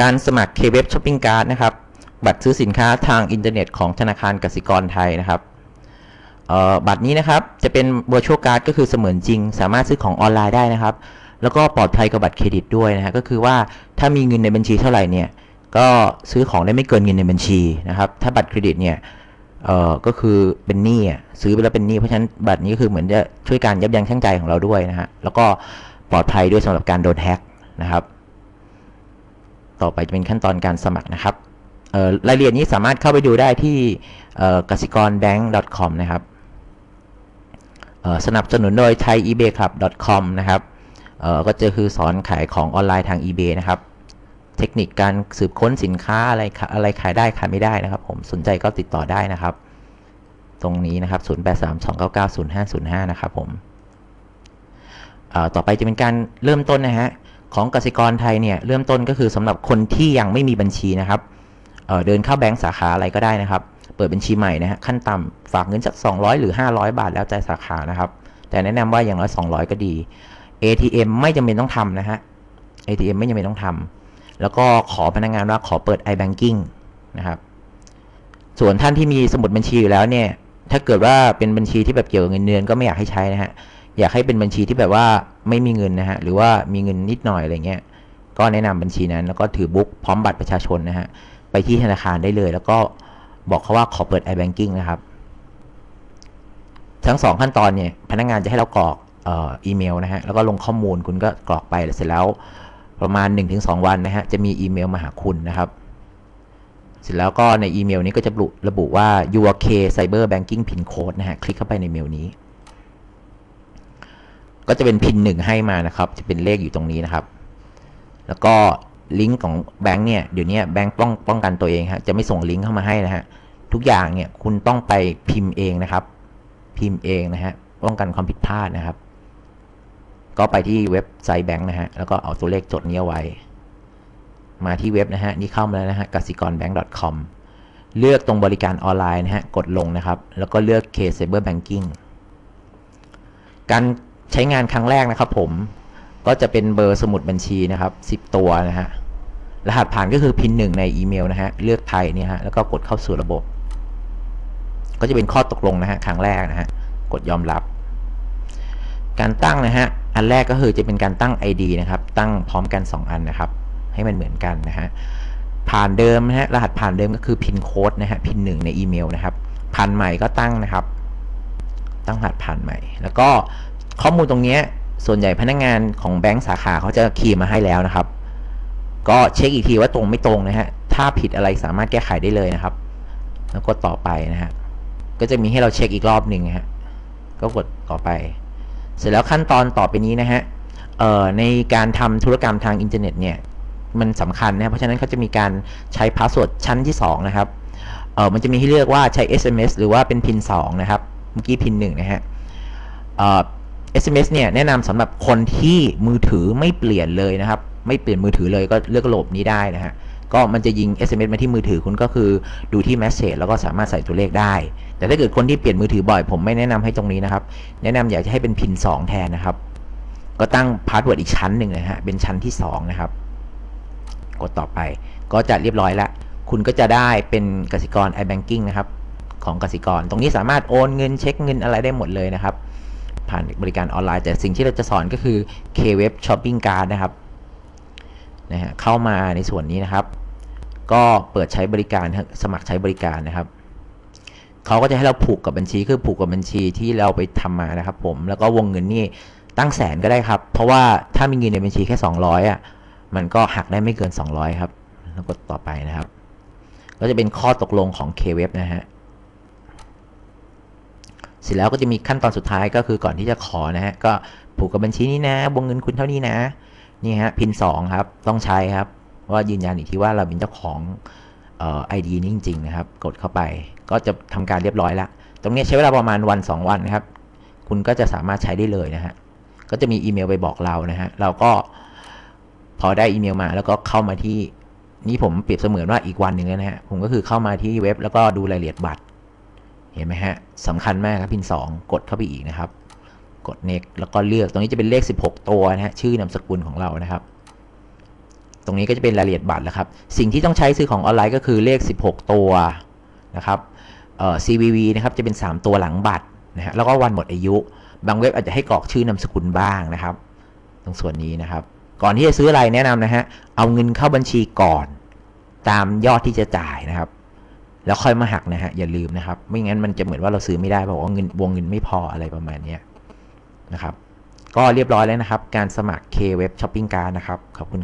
การสมัคร K-Web Shopping Card นะครับ บัตรซื้อสินค้าทางอินเทอร์เน็ตของธนาคารกสิกรไทยนะครับบัตรนี้นะครับจะเป็น virtual card ก็คือเสมือนจริง สามารถซื้อของออนไลน์ได้นะครับ แล้วก็ปลอดภัยกับบัตรเครดิตด้วยนะฮะก็คือว่าถ้ามีเงินในบัญชีเท่าไหร่เนี่ยก็ซื้อของได้ไม่เกินเงินในบัญชีนะครับ ถ้าบัตรเครดิตเนี่ยเอ่อก็คือเป็นหนี้ซื้อไปแล้วเป็นหนี้เพราะฉะนั้นบัตรนี้ก็คือเหมือนจะช่วยการยับยั้งชั่งใจของเราด้วยนะฮะแล้วก็ปลอดภัยด้วยสำหรับการโดนแฮ็กนะครับ ต่อไปจะเป็นขั้นตอนการสมัครนะครับรายละเอียดนี้สามารถเข้าไปดูได้ที่กสิกร bank com นะครับสนับสนุนโดย thai ebay club com นะครับก็จะคือสอนขายของออนไลน์ทาง eBay นะครับ เทคนิคการสืบค้นสินค้าอะไรขะอะไรขายได้ขายไม่ได้นะครับ ผมสนใจก็ติดต่อได้นะครับ ตรงนี้นะครับ 0832990505 นะครับผมต่อไปจะเป็นการเริ่มต้นนะฮะ ของกสิกรไทยเนี่ยเริ่มต้นก็คือสำหรับคนที่ยังไม่มีบัญชีนะครับเเดินเข้าแบงก์สาขาอะไรก็ได้นะครับ เปิดบัญชีใหม่นะฮะขั้นต่ำฝากเงินสัก 200 หรือ 500 บาทแล้วแต่สาขานะครับ แต่แนะนำว่าอย่างน้อย200 ก็ดี ATM ไม่จำเป็นต้องทำนะฮะ ATM ไม่จำเป็นต้องทำแล้วก็ขอพนักงานว่าขอเปิด iBanking นะครับ ส่วนท่านที่มีสมุดบัญชีอยู่แล้วเนี่ย ถ้าเกิดว่าเป็นบัญชีที่แบบเกี่ยวกับเงินเดือนก็ไม่อยากให้ใช้นะฮะ อยากให้เป็นบัญชีที่แบบว่าไม่มีเงินนะฮะหรือว่ามีเงินนิดหน่อยอะไรเงี้ยก็แนะนำบัญชีนั้น แล้วก็ถือบุ๊กพร้อมบัตรประชาชนนะฮะไปที่ธนาคารได้เลย แล้วก็บอกเขาว่าขอเปิด iBanking นะครับ ทั้งสองขั้นตอนเนี่ยพนักงานจะให้เรากรอกอ,อีเมลนะฮะแล้วก็ลงข้อมูลคุณก็กรอกไปเสร็จแล้วประมาณ 1-2 วันนะฮะจะมีอีเมลมาหาคุณนะครับ เสร็จแล้วก็ในอีเมลนี้ก็จะระบุระบุว่า UK Cyber Banking PIN Code นะฮะคลิกเข้าไปในเมลนี้ ก็จะเป็นพินหนึ่งให้มานะครับ จะเป็นเลขอยู่ตรงนี้นะครับ แล้วก็ลิงก์ของแบงค์เนี่ยเดี๋ยวนี้แบงค์ป้องป้องกันตัวเองฮะจะไม่ส่งลิงก์เข้ามาให้นะฮะทุกอย่างเนี่ยคุณต้องไปพิมพ์เองนะครับ พิมพ์เองนะฮะป้องกันความผิดพลาดนะครับ ก็ไปที่เว็บไซต์แบงค์นะฮะแล้วก็เอาตัวเลขจดนี้ไว้ มาที่เว็บนะฮะนี่เข้ามาแล้วนะฮะกสิกร bank com เลือกตรงบริการออนไลน์นะฮะกดลงนะครับ แล้วก็เลือก K Cyber Banking การ ใช้งานครั้งแรกนะครับ ผมก็จะเป็นเบอร์สมุดบัญชีนะครับ10 ตัวนะฮะรหัสผ่านก็คือพินหนึ่งในอีเมลนะฮะเลือกไทยเนี่ยฮะแล้วก็กดเข้าสู่ระบบ ก็จะเป็นข้อตกลงนะฮะครั้งแรกนะฮะกดยอมรับ การตั้งนะฮะอันแรกก็คือจะเป็นการตั้ง ID นะครับ ตั้งพร้อมกัน 2 อันนะครับ ให้มันเหมือนกันนะฮะผ่านเดิมนะฮะรหัสผ่านเดิมก็คือพินโค้ดนะฮะพินหนึ่งในอีเมลนะครับผ่านใหม่ก็ตั้งนะครับ ตั้งรหัสผ่านใหม่ แล้วก็ ข้อมูลตรงนี้ส่วนใหญ่พนักงงานของแบงก์สาขาเขาจะคีย์มาให้แล้วนะครับ ก็เช็คอีกทีว่าตรงไม่ตรงนะฮะถ้าผิดอะไรสามารถแก้ไขได้เลยนะครับ แล้วกดต่อไปนะฮะก็จะมีให้เราเช็คอีกรอบหนึ่งฮะก็กดต่อไป เสร็จแล้วขั้นตอนต่อไปนี้นะฮะในการทำธุรกรรมทางอินเทอร์เน็ตเนี่ยมันสำคัญนะเพราะฉะนั้นเขาจะมีการใช้พาสเวิร์ดชั้นที่ 2 นะครับเออมันจะมีให้เลือกว่าใช้ SMS หรือว่าเป็นพิน2นะครับ เมื่อกี้พิน1นะฮะเอ่อ SMS เนี่ยแนะนำสำหรับคนที่มือถือไม่เปลี่ยนเลยนะครับ ไม่เปลี่ยนมือถือเลยก็เลือกระบบนี้ได้นะฮะก็มันจะยิง SMS มาที่มือถือคุณก็คือดูที่ Message แล้วก็สามารถใส่ตัวเลขได้ แต่ถ้าเกิดคนที่เปลี่ยนมือถือบ่อย ผมไม่แนะนำให้ตรงนี้นะครับ แนะนำอยากจะให้เป็นพิน2แทนนะครับ ก็ตั้งพาสเวิร์ดอีกชั้นหนึ่งนะฮะเป็นชั้นที่2นะครับกดต่อไปก็จะเรียบร้อยล้วคุณก็จะได้เป็นกสิกร iBanking นะครับของกสิกร ตรงนี้สามารถโอนเงินเช็คเงินอะไรได้หมดเลยนะครับ ผ่านบริการออนไลน์ แต่สิ่งที่เราจะสอนก็คือ K-Web Shopping Card นะครับนะฮะเข้ามาในส่วนนี้นะครับ ก็เปิดใช้บริการสมัครใช้บริการนะครับเขาก็จะให้เราผูกกับบัญชีคือผูกกับบัญชีที่เราไปทำมานะครับ ผมแล้วก็วงเงินนี่ตั้งแสนก็ได้ครับ เพราะว่าถ้ามีเงินในบัญชีแค่ 200อะมันก็หักได้ไม่เกิน 200 ครับ แล้วกดต่อไปนะครับ ก็จะเป็นข้อตกลงของ K-Web นะฮะ ร็จแล้วก็จะมีขั้นตอนสุดท้ายก็คือก่อนที่จะขอนะฮะก็ผูกกับบัญชีนี้นะวงเงินคุณเท่านี้นะนี่ฮะพิน2ครับต้องใช้ครับว่ายืนยันอีกทีว่าเราเป็นเจ้าของเอ่อ ID นี้จริงๆนะครับ กดเข้าไปก็จะทำการเรียบร้อยล้วตรงนี้ใช้เวลาประมาณวัน 2 วันนะครับ คุณก็จะสามารถใช้ได้เลยนะฮะก็จะมีอีเมลไปบอกเรานะฮะเราก็พอได้อีเมลมาแล้วก็เข้ามาที่นี่ผมเปรียบเสมือนว่าอีกวันหนึ่งนะฮะผมก็คือเข้ามาที่เว็บแล้วก็ดูรายละเอียดบัตร เห็นไหมฮะสำคัญมากครับพิน 2 กดเข้าไปอีกนะครับ กด next แล้วก็เลือกตรงนี้จะเป็นเลข 16 ตัวนะฮะชื่อนามสกุลของเรานะครับ ตรงนี้ก็จะเป็นรายละเอียดบัตรแล้วครับ สิ่งที่ต้องใช้ซื้อของออนไลน์ก็คือเลข 16 ตัวนะครับเอ่อ CVV นะครับจะเป็น 3 ตัวหลังบัตรนะฮะแล้วก็วันหมดอายุ บางเว็บอาจจะให้กรอกชื่อนามสกุลบ้างนะครับ ตรงส่วนนี้นะครับ ก่อนที่จะซื้ออะไรแนะนำนะฮะเอาเงินเข้าบัญชีก่อน ตามยอดที่จะจ่ายนะครับ แล้วค่อยมาหักนะฮะอย่าลืมนะครับ ไม่งั้นมันจะเหมือนว่าเราซื้อไม่ได้เพราะว่าเงินวงเงินไม่พออะไรประมาณนี้นะครับ ก็เรียบร้อยแล้วนะครับ การสมัคร K-Web Shopping Card นะครับขอบคุณ